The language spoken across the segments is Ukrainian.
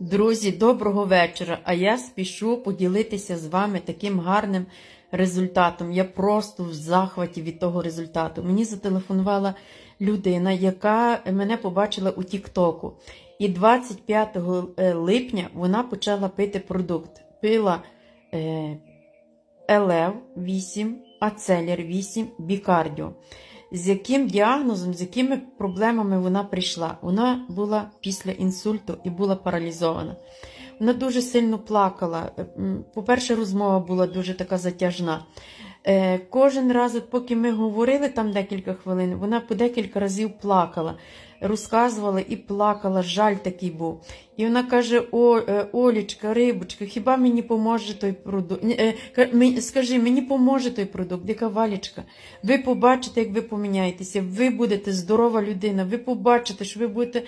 Друзі, доброго вечора. А я спішу поділитися з вами таким гарним результатом. Я просто в захваті від того результату. Мені зателефонувала людина, яка мене побачила у Тіктоку. І 25 липня вона почала пити продукт. Пила е, Елев 8, Ацелір 8, Бікардіо. З яким діагнозом, з якими проблемами вона прийшла? Вона була після інсульту і була паралізована. Вона дуже сильно плакала. По-перше, розмова була дуже така затяжна. Е, Кожен раз, поки ми говорили там декілька хвилин, вона по декілька разів плакала, розказувала і плакала, жаль такий був. І вона каже: О, е, Олічка, рибочка, хіба мені поможе той продукт? Е, Скажи, мені поможе той продукт, яка Валічка. Ви побачите, як ви поміняєтеся, ви будете здорова людина, ви побачите, що ви будете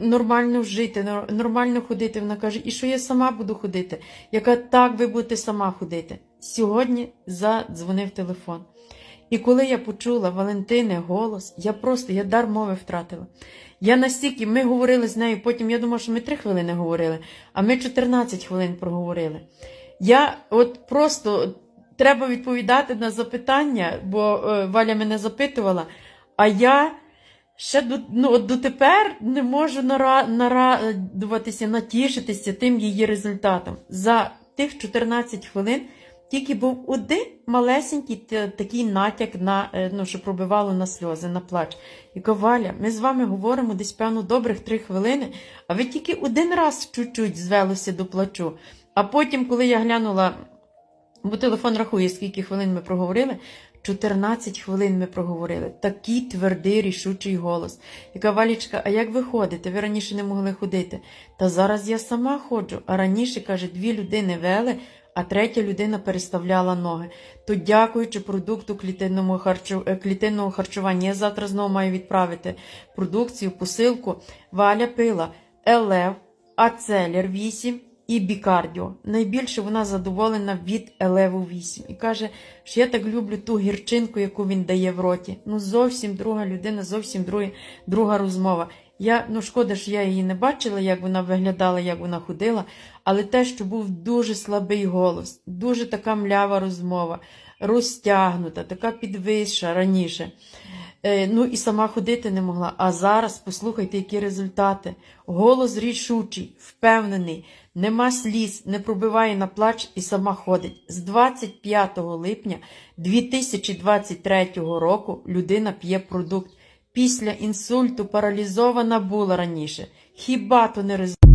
нормально жити, нор- нормально ходити. Вона каже, і що я сама буду ходити. Яка так ви будете сама ходити. Сьогодні задзвонив телефон. І коли я почула Валентини голос, я просто я дар мови втратила. Я настільки, ми говорили з нею, потім я думала, що ми три хвилини говорили, а ми 14 хвилин проговорили. Я от просто треба відповідати на запитання, бо е, Валя мене запитувала, а я ще до, ну, от дотепер не можу нара, нарадуватися, натішитися тим її результатом. За тих 14 хвилин тільки був один малесенький такий натяк, на, е, ну, що пробивало на сльози, на плач. І Валя, ми з вами говоримо десь, певно, добрих три хвилини, а ви тільки один раз чуть-чуть звелося до плачу. А потім, коли я глянула, бо телефон рахує, скільки хвилин ми проговорили, 14 хвилин ми проговорили. Такий твердий, рішучий голос. Яка Валічка, а як ви ходите? Ви раніше не могли ходити. Та зараз я сама ходжу. А раніше, каже, дві людини вели, а третя людина переставляла ноги. То дякуючи продукту клітинному харчу... е, клітинного харчування, я завтра знову маю відправити продукцію, посилку. Валя пила Елев, Ацелір 8 і Бікардіо. Найбільше вона задоволена від Елеву 8. І каже, що я так люблю ту гірчинку, яку він дає в роті. Ну, зовсім друга людина, зовсім друга, друга розмова. Я, ну шкода, що я її не бачила, як вона виглядала, як вона ходила, але те, що був дуже слабий голос, дуже така млява розмова, розтягнута, така підвища раніше. Е, ну і сама ходити не могла. А зараз послухайте, які результати. Голос рішучий, впевнений, нема сліз, не пробиває на плач і сама ходить. З 25 липня 2023 року людина п'є продукт. Після інсульту паралізована була раніше. Хіба то не результат?